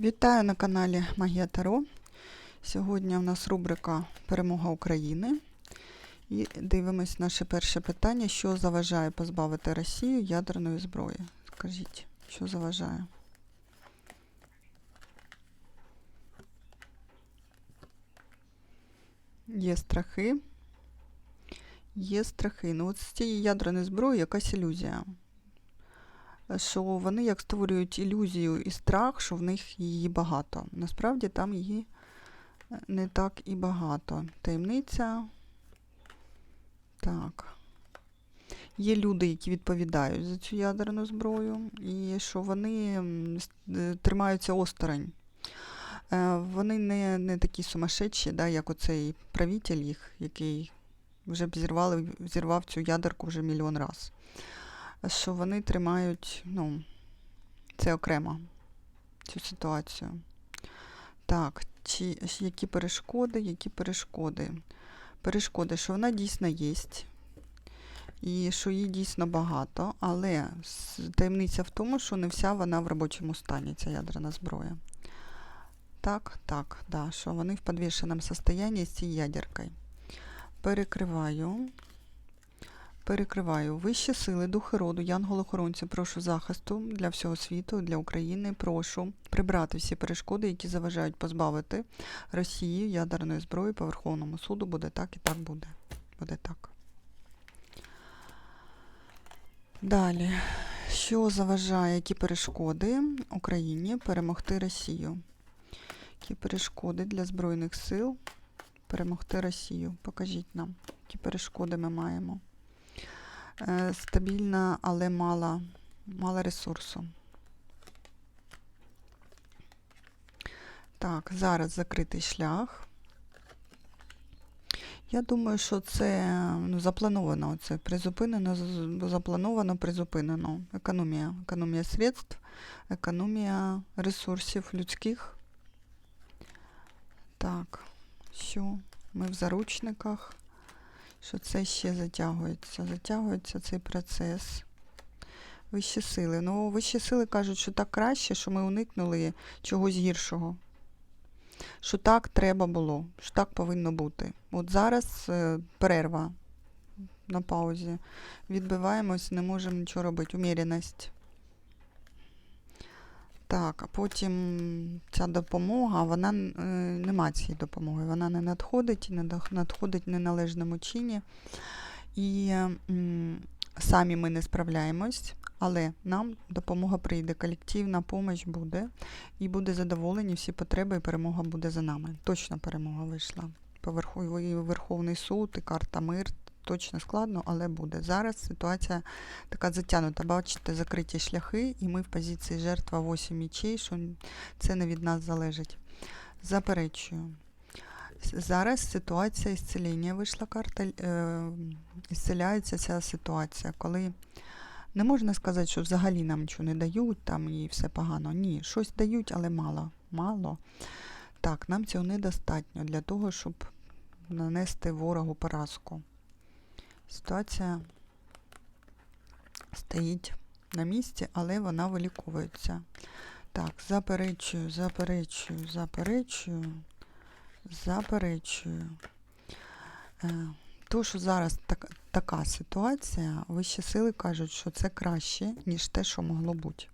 Вітаю на каналі Магія Таро. Сьогодні у нас рубрика Перемога України. І дивимось наше перше питання: що заважає позбавити Росію ядерної зброї? Скажіть, що заважає? Є страхи. Є страхи. Ну, от з цієї ядерної зброї якась ілюзія. Що вони як створюють ілюзію і страх, що в них її багато. Насправді там її е, не так і багато. Таємниця. Так. Є люди, які відповідають за цю ядерну зброю, і що вони е, тримаються осторонь. Е, Вони не, не такі сумасшедші, да, як оцей правитель їх, який вже б зірвав цю ядерку вже мільйон раз. Що вони тримають, ну, це окремо, цю ситуацію. Так, чи, які перешкоди, які перешкоди? Перешкоди, що вона дійсно є, і що її дійсно багато, але таємниця в тому, що не вся вона в робочому стані, ця ядерна зброя. Так, так, да, що вони в підвішеному стані з цією ядеркою. Перекриваю. Перекриваю вищі сили, духи роду, янголи-охоронці, прошу захисту для всього світу, для України. Прошу прибрати всі перешкоди, які заважають позбавити Росію ядерної зброї по Верховному суду. Буде так і так буде. Буде так. Далі. Що заважає, які перешкоди Україні перемогти Росію? Які перешкоди для Збройних сил перемогти Росію? Покажіть нам, які перешкоди ми маємо. Е, Стабільна, але мала, мало ресурсу. Так, зараз закритий шлях. Я думаю, що це ну, заплановано. Це призупинено, заплановано, призупинено. Економія. Економія средств, економія ресурсів людських. Так, що ми в заручниках, що це ще затягується. Затягується цей процес. Вищі сили. Ну, вищі сили кажуть, що так краще, що ми уникнули чогось гіршого. Що так треба було, що так повинно бути. От зараз е, перерва на паузі. Відбиваємось, не можемо нічого робити. Уміреність. Так, а потім ця допомога, вона е, нема цієї допомоги. Вона не надходить, не надходить в неналежному чині. І м, самі ми не справляємось, але нам допомога прийде, колективна допомога буде, і буде задоволені всі потреби, і перемога буде за нами. Точно перемога вийшла. Верховний суд, і карта мир. Точно складно, але буде. Зараз ситуація така затягнута. Бачите, закриті шляхи, і ми в позиції жертва 8 мічей, що це не від нас залежить. Заперечую. Зараз ситуація ісцеління вийшла карта. Е, ісцеляється ця ситуація, коли не можна сказати, що взагалі нам нічого не дають, там і все погано. Ні, щось дають, але мало. Мало. Так, нам цього недостатньо для того, щоб нанести ворогу поразку. Ситуація стоїть на місці, але вона виліковується. Так, заперечую, заперечую, заперечую, заперечую. Е, то, що зараз так, така ситуація, вищі сили кажуть, що це краще, ніж те, що могло бути.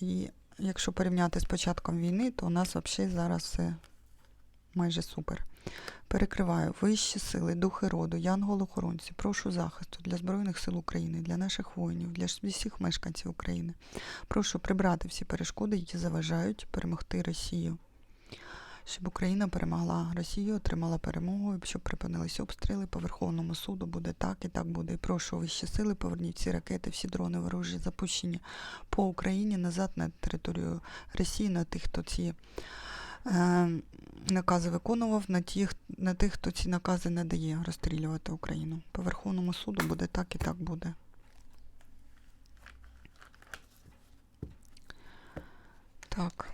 І якщо порівняти з початком війни, то у нас взагалі зараз все майже супер. Перекриваю вищі сили, духи роду, янголи-охоронці, прошу захисту для Збройних сил України, для наших воїнів, для всіх мешканців України. Прошу прибрати всі перешкоди, які заважають перемогти Росію. Щоб Україна перемогла Росію, отримала перемогу, і щоб припинилися обстріли по Верховному суду. Буде так і так буде. І прошу вищі сили, поверніть всі ракети, всі дрони ворожі запущені по Україні назад на територію Росії, на тих, хто ці накази виконував, на тих, на тих, хто ці накази не дає розстрілювати Україну. По Верховному суду буде так і так буде. Так.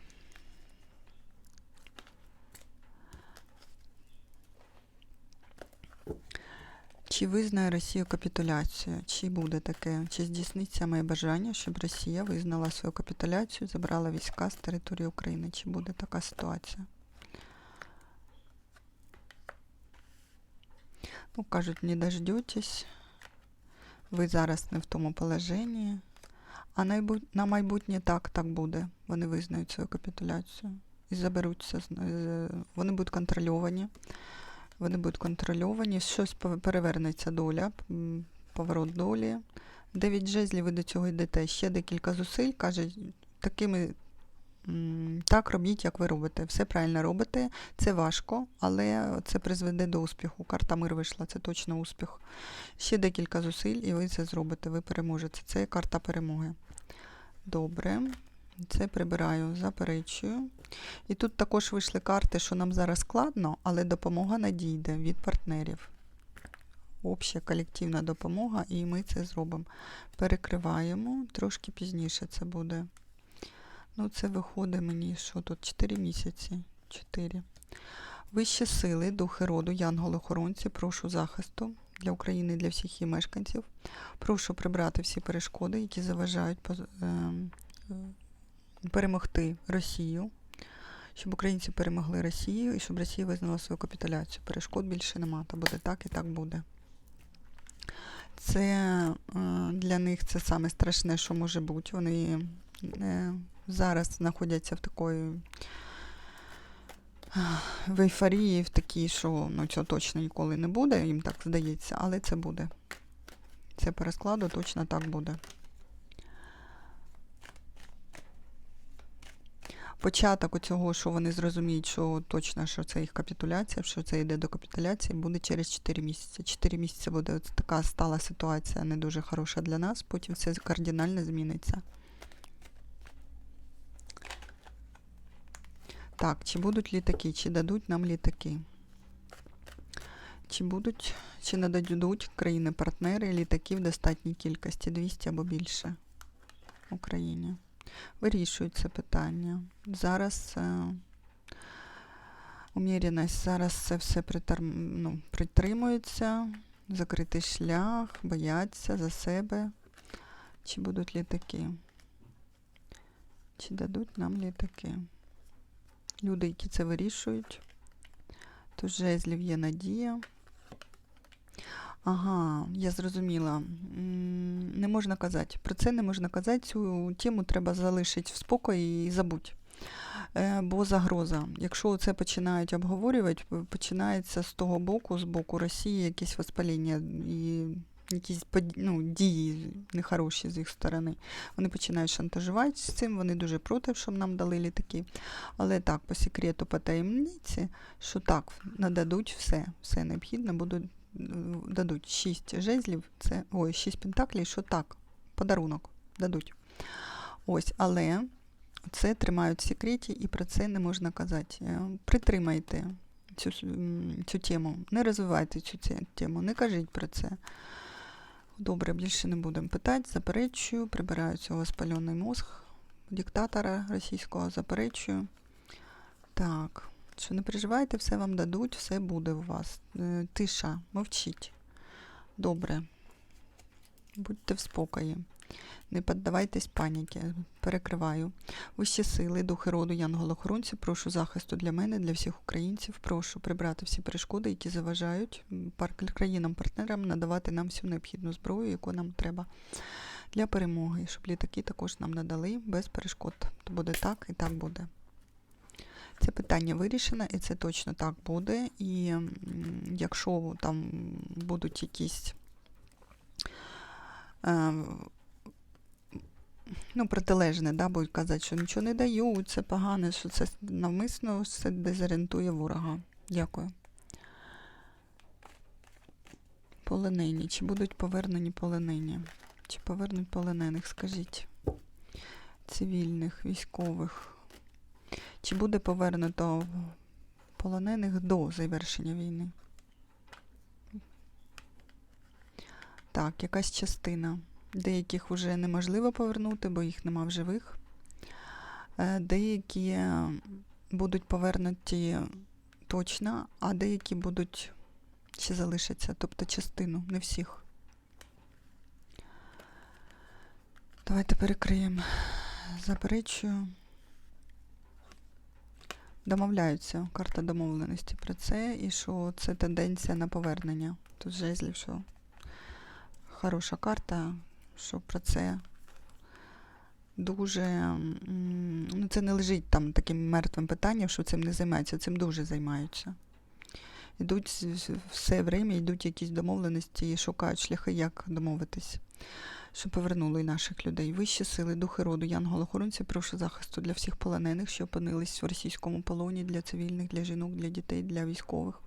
Чи визнає Росія капітуляцію? Чи буде таке? Чи здійсниться моє бажання, щоб Росія визнала свою капітуляцію, забрала війська з території України? Чи буде така ситуація? Ну, кажуть, не дождетесь. Ви зараз не в тому положенні. А на майбутнє так, так буде. Вони визнають свою капітуляцію і заберуться. Вони будуть контрольовані. Вони будуть контрольовані. Щось перевернеться доля, поворот долі. Дев'ять жезлів, ви до цього йдете. Ще декілька зусиль, каже, такими. Так робіть, як ви робите. Все правильно робите. Це важко, але це призведе до успіху. Карта мир вийшла, це точно успіх. Ще декілька зусиль, і ви це зробите. Ви переможете. Це карта перемоги. Добре. Це прибираю, заперечую. І тут також вийшли карти, що нам зараз складно, але допомога надійде від партнерів. Обща колективна допомога, і ми це зробимо. Перекриваємо, трошки пізніше це буде. Ну, це виходить мені, що тут 4 місяці. 4. Вищі сили, духи роду, янголи-охоронці, прошу захисту для України для всіх її мешканців. Прошу прибрати всі перешкоди, які заважають ем, е, перемогти Росію, щоб українці перемогли Росію і щоб Росія визнала свою капітуляцію. Перешкод більше нема, то буде так і так буде. Це е, для них це саме страшне, що може бути. Вони е, зараз знаходяться в такої в ейфорії, в такій, що ну, цього точно ніколи не буде, їм так здається, але це буде. Це по розкладу точно так буде. Початок цього, що вони зрозуміють, що точно що це їх капітуляція, що це йде до капітуляції, буде через 4 місяці. 4 місяці буде от така стала ситуація не дуже хороша для нас, потім все кардинально зміниться. Так, чи будуть літаки, чи дадуть нам літаки? Чи будуть, чи нададуть країни-партнери літаків в достатній кількості 200 або більше Україні? Вирішують це питання. Зараз е, уміреність, зараз це все притарм, ну, притримується, закритий шлях, бояться за себе. Чи будуть літаки? Чи дадуть нам літаки? Люди, які це вирішують. Тут жезлів є надія. Ага, я зрозуміла. Не можна казати. Про це не можна казати. Цю тему треба залишити в спокої і забудь. Е, Бо загроза. Якщо це починають обговорювати, починається з того боку, з боку Росії, якесь воспаління і якісь ну, дії нехороші з їх сторони. Вони починають шантажувати з цим, вони дуже проти, щоб нам дали літаки. Але так, по секрету, по таємниці, що так, нададуть все, все необхідне, будуть дадуть 6 жезлів, це ой, 6 пентаклів, що так, подарунок дадуть. Ось, але це тримають в секреті і про це не можна казати. Е, Притримайте цю, цю тему, не розвивайте цю тему, не кажіть про це. Добре, більше не будемо питати, заперечую, прибираю цього спальоний мозг диктатора російського, заперечую. Так, що не переживайте, все вам дадуть, все буде у вас. Е, Тиша, мовчіть. Добре. Будьте в спокої. Не піддавайтесь паніки. Перекриваю. Вищі сили, духи роду, янголохоронці, прошу захисту для мене, для всіх українців. Прошу прибрати всі перешкоди, які заважають країнам-партнерам надавати нам всю необхідну зброю, яку нам треба для перемоги. Щоб літаки також нам надали без перешкод. То буде так і так буде. Це питання вирішено, і це точно так буде. І якщо там будуть якісь е, ну, протилежне, да, будуть казати, що нічого не дають, це погане, що це навмисно все дезорієнтує ворога. Дякую. Полонені. Чи будуть повернені полонені? Чи повернуть полонених, скажіть? Цивільних, військових. Чи буде повернуто полонених до завершення війни? Так, якась частина. Деяких вже неможливо повернути, бо їх нема в живих. Е, Деякі е, будуть повернуті точно, а деякі будуть ще залишаться, тобто частину, не всіх. Давайте перекриємо. Заперечую. Домовляються. Карта домовленості про це, і що це тенденція на повернення. Тут жезлів, що хороша карта, що про це дуже. Ну, це не лежить там таким мертвим питанням, що цим не займаються, цим дуже займаються. З- все время, йдуть якісь домовленості і шукають шляхи, як домовитись, щоб повернули наших людей. Вищі сили, духи роду, янголохоронці, прошу захисту для всіх полонених, що опинились в російському полоні, для цивільних, для жінок, для дітей, для військових.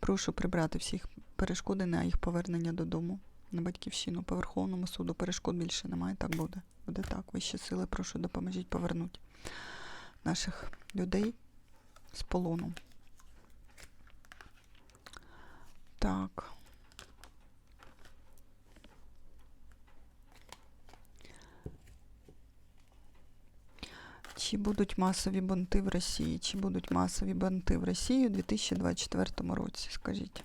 Прошу прибрати всіх перешкоди на їх повернення додому, на батьківщину, по Верховному суду. Перешкод більше немає, так буде. Буде так. Вищі сили, прошу допоможіть повернути наших людей з полону. Так. Чи будуть масові бунти в Росії? Чи будуть масові бунти в Росії у 2024 році? Скажіть.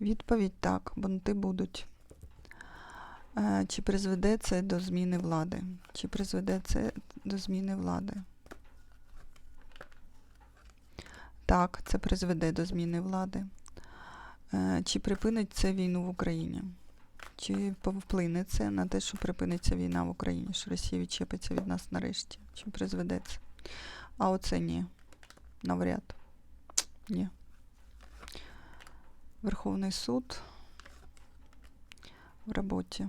Відповідь так, бунти будуть. Е, Чи призведе це до зміни влади? Чи призведе це до зміни влади? Так, це призведе до зміни влади. Е, Чи припинить це війну в Україні? Чи повплине це на те, що припиниться війна в Україні, що Росія відчепиться від нас нарешті? Чи призведе це? А оце ні. Навряд. Ні. Верховний суд в роботі.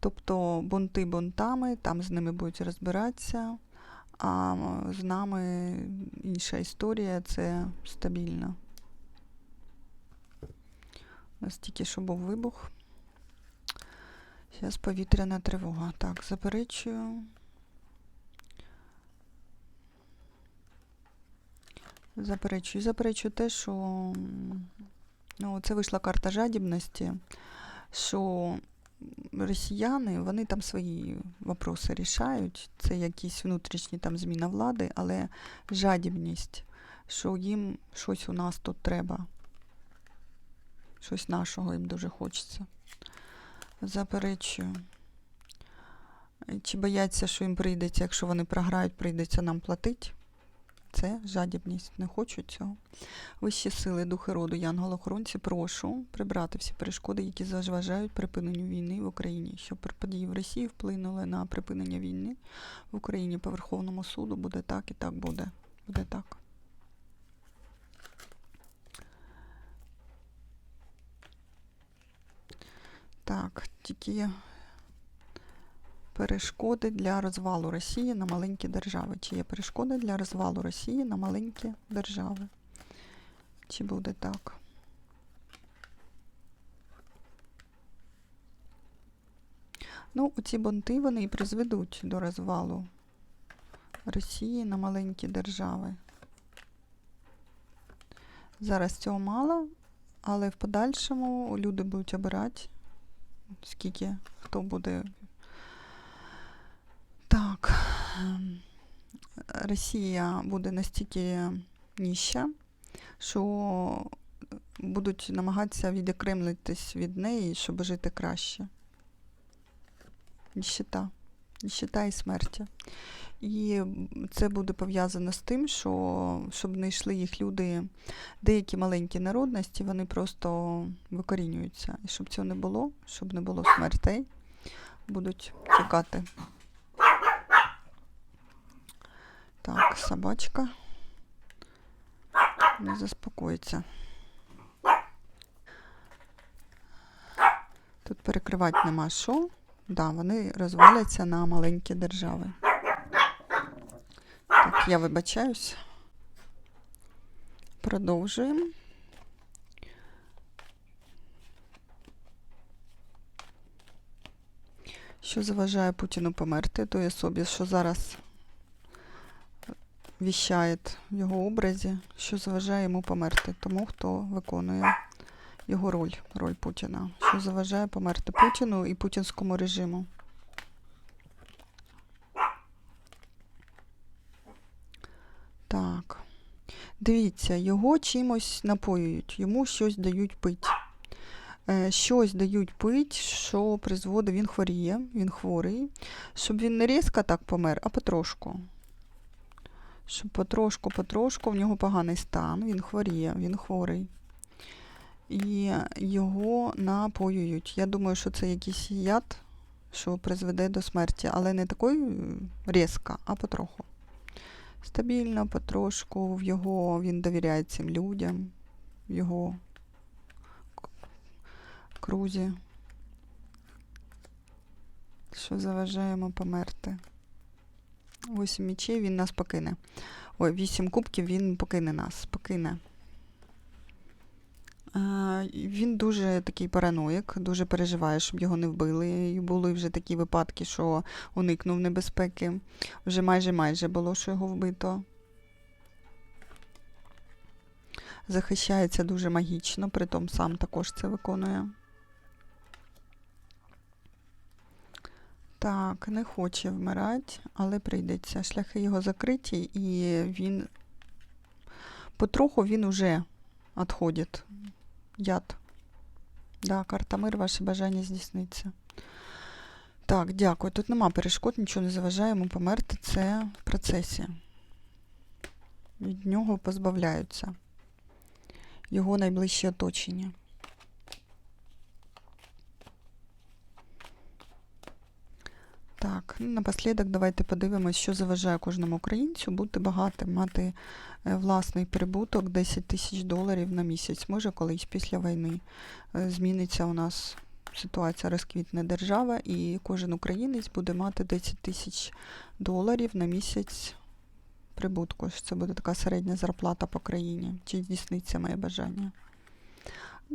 Тобто бунти бунтами, там з ними будуть розбиратися, а з нами інша історія це стабільно. У нас тільки що був вибух. Зараз повітряна тривога. Так, заперечую. Заперечую. Заперечую те, що ну, це вийшла карта жадібності, що росіяни, вони там свої вопроси рішають. Це якісь внутрішні там зміна влади, але жадібність, що їм щось у нас тут треба. Щось нашого їм дуже хочеться. Заперечую. Чи бояться, що їм прийдеться, якщо вони програють, прийдеться нам платити? Це жадібність. Не хочуть цього. Вищі сили, духи роду, янголохоронці, прошу прибрати всі перешкоди, які заважають припиненню війни в Україні. Щоб події в Росії вплинули на припинення війни в Україні по Верховному суду. Буде так і так буде. Буде так. Так, тільки перешкоди для розвалу Росії на маленькі держави. Чи є перешкоди для розвалу Росії на маленькі держави? Чи буде так? Ну, оці бунти вони і призведуть до розвалу Росії на маленькі держави. Зараз цього мало, але в подальшому люди будуть обирати скільки хто буде. Так. ем, Росія буде настільки ніща, що будуть намагатися відокремлитись від неї, щоб жити краще. Ніщита. Ніщита і смерті. І це буде пов'язано з тим, що щоб не йшли їх люди, деякі маленькі народності, вони просто викорінюються. І щоб цього не було, щоб не було смертей, будуть тікати. Так, собачка не заспокоїться. Тут перекривати нема що. Да, вони розваляться на маленькі держави. Так, я вибачаюсь. Продовжуємо. Що заважає Путіну померти той особі, що зараз віщає в його образі, що заважає йому померти тому, хто виконує його роль, роль Путіна, що заважає померти Путіну і путінському режиму. Так. Дивіться, його чимось напоюють, йому щось дають пить. Е, Щось дають пить, що призводить, він хворіє, він хворий, щоб він не різко так помер, а потрошку. Щоб потрошку, потрошку, в нього поганий стан, він хворіє, він хворий. І його напоюють. Я думаю, що це якийсь яд, що призведе до смерті, але не такої різко, а потроху. Стабільно, потрошку, в його він довіряє цим людям, в його крузі. Що заважає йому померти? Восім мічей він нас покине. Ой, вісім кубків він покине нас, покине. Він дуже такий параноїк, дуже переживає, щоб його не вбили. І були вже такі випадки, що уникнув небезпеки. Вже майже майже було, що його вбито. Захищається дуже магічно, притом сам також це виконує. Так, не хоче вмирати, але прийдеться. Шляхи його закриті, і він потроху він уже відходить. Яд. Да, карта мир, ваше бажання здійсниться. Так, дякую. Тут нема перешкод, нічого не заважає йому померти. Це в процесі. Від нього позбавляються. Його найближче оточення. Так, напослідок давайте подивимось, що заважає кожному українцю бути багатим, мати е, власний прибуток 10 тисяч доларів на місяць. Може, колись після війни е, зміниться у нас ситуація, розквітне держава, і кожен українець буде мати 10 тисяч доларів на місяць прибутку. Це буде така середня зарплата по країні. Чи здійсниться моє бажання?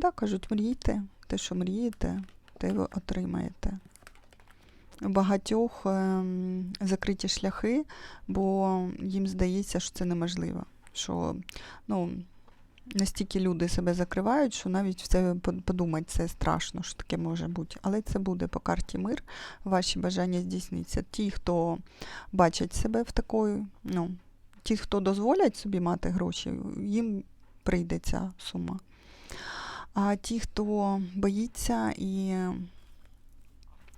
Так, кажуть, мрійте, те, що мрієте, те ви отримаєте. У багатьох ем, закриті шляхи, бо їм здається, що це неможливо. Що ну, настільки люди себе закривають, що навіть в це под- подумати це страшно, що таке може бути. Але це буде по карті мир, ваші бажання здійсняться. Ті, хто бачать себе в такої, ну, ті, хто дозволять собі мати гроші, їм прийде ця сума. А ті, хто боїться і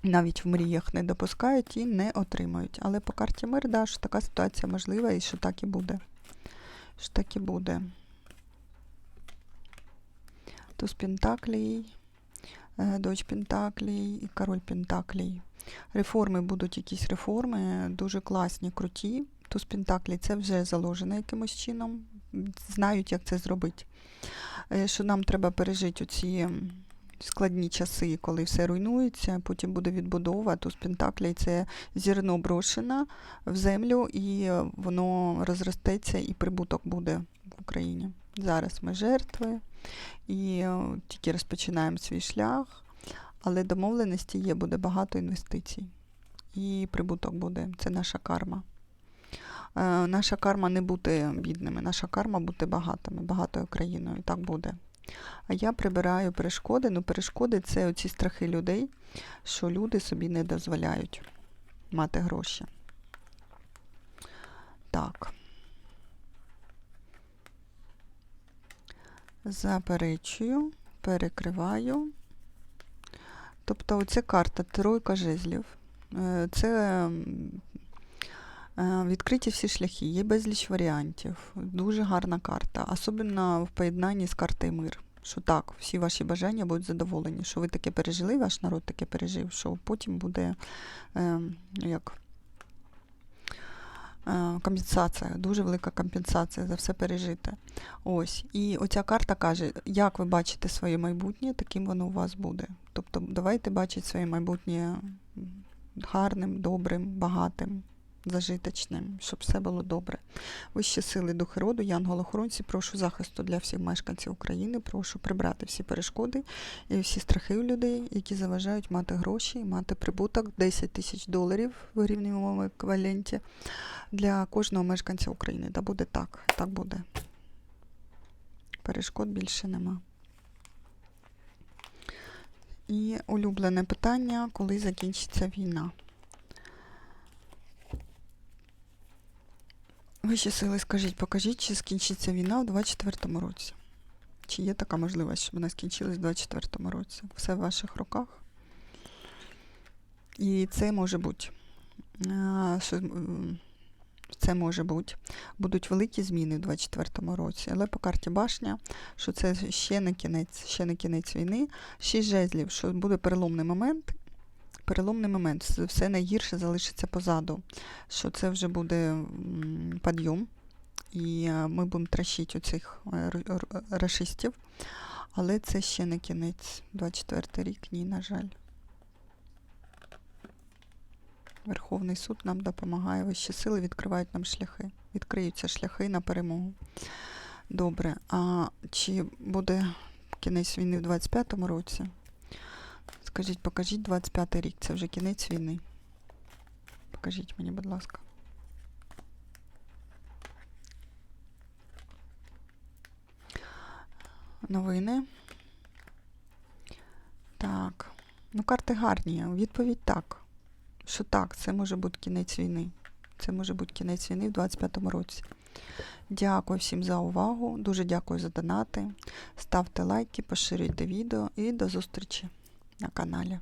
навіть в мріях не допускають і не отримають. Але по карті мир, да, що така ситуація можлива і що так і буде. Що так і буде. Туз Пентаклій, е, дочь Пентаклій і король Пентаклій. Реформи будуть якісь реформи, дуже класні, круті. Туз Пентаклій це вже заложено якимось чином. Знають, як це зробити. Е, Що нам треба пережити оці складні часи, коли все руйнується, потім буде відбудова. Туз Пентаклій це зерно брошено в землю, і воно розростеться, і прибуток буде в Україні. Зараз ми жертви і е, тільки розпочинаємо свій шлях, але домовленості є, буде багато інвестицій. І прибуток буде. Це наша карма. Е, Наша карма не бути бідними, наша карма бути багатими, багатою країною. Так буде. А я прибираю перешкоди. Ну, перешкоди це оці страхи людей, що люди собі не дозволяють мати гроші. Так. Заперечую, перекриваю. Тобто оця карта тройка жезлів. Е, Це відкриті всі шляхи, є безліч варіантів. Дуже гарна карта, особливо в поєднанні з картою мир. Що так, всі ваші бажання будуть задоволені, що ви таке пережили, ваш народ таке пережив, що потім буде е, як е, компенсація, дуже велика компенсація за все пережите. Ось. І оця карта каже, як ви бачите своє майбутнє, таким воно у вас буде. Тобто давайте бачити своє майбутнє гарним, добрим, багатим, зажиточним, щоб все було добре. Вищі сили духи роду, янголохоронці, прошу захисту для всіх мешканців України, прошу прибрати всі перешкоди і всі страхи у людей, які заважають мати гроші, і мати прибуток 10 тисяч доларів в гривневому еквіваленті для кожного мешканця України. Да буде так, так буде. Перешкод більше нема. І улюблене питання, коли закінчиться війна. Вищі сили, скажіть, покажіть, чи скінчиться війна у 24-му році? Чи є така можливість, щоб вона скінчилась у 24-му році? Все в ваших руках. І це може бути. М, Це може бути. Будуть великі зміни у 24-му році, але по карті башня, що це ще не кінець, ще не кінець війни. Шість жезлів, що буде переломний момент. Переломний момент, все- найгірше залишиться позаду, що це вже буде м, підйом, і е, ми будемо трощити оцих е, р- р- рашистів, але це ще не кінець. 24 рік, ні, на жаль. Верховний суд нам допомагає, вищі сили відкривають нам шляхи. Відкриються шляхи на перемогу. Добре. А чи буде кінець війни в 25-му році? Скажіть, покажіть 25 рік, це вже кінець війни. Покажіть мені, будь ласка. Новини. Так. Ну, карти гарні. Відповідь так. Що так, це може бути кінець війни. Це може бути кінець війни в 25-му році. Дякую всім за увагу. Дуже дякую за донати. Ставте лайки, поширюйте відео і до зустрічі на каналі.